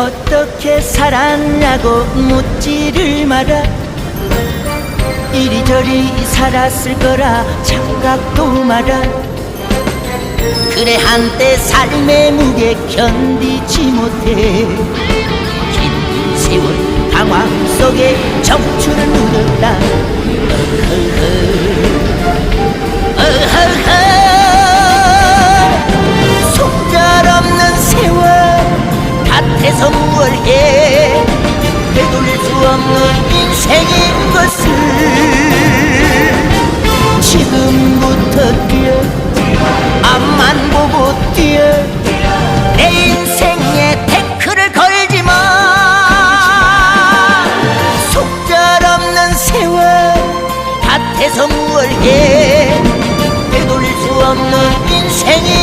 어떻게 살았냐고 묻지를 마라. 이리저리 살았을 거라 착각도 마라. 그래 한때 삶의 무게 견디지 못해 우월해 되돌릴 수 없는 인생인 것을 지금부터 뛰어 앞만 보고 뛰어 내 인생에 태클을 걸지 마. 속절 없는 세월 밭에서 우월해? 되돌릴 수 없는 인생이